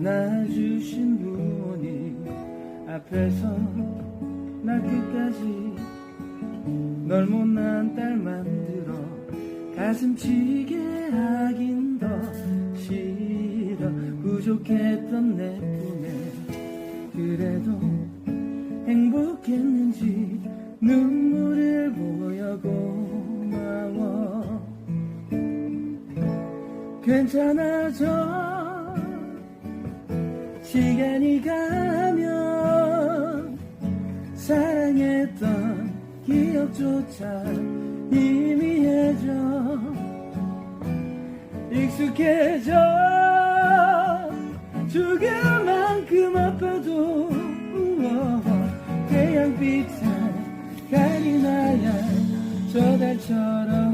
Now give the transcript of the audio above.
낳아주신 분이 앞에서 나 끝까지 널 못난 딸 만들어 가슴 치게 하긴 더 싫어. 부족했던 내 품에 그래도 행복했는지 눈물을 보여 고마워. 괜찮아져 시간이 가면 사랑했던 기억조차 희미해져 익숙해져 죽을 만큼 아파도 태양빛에 하얀 저 달처럼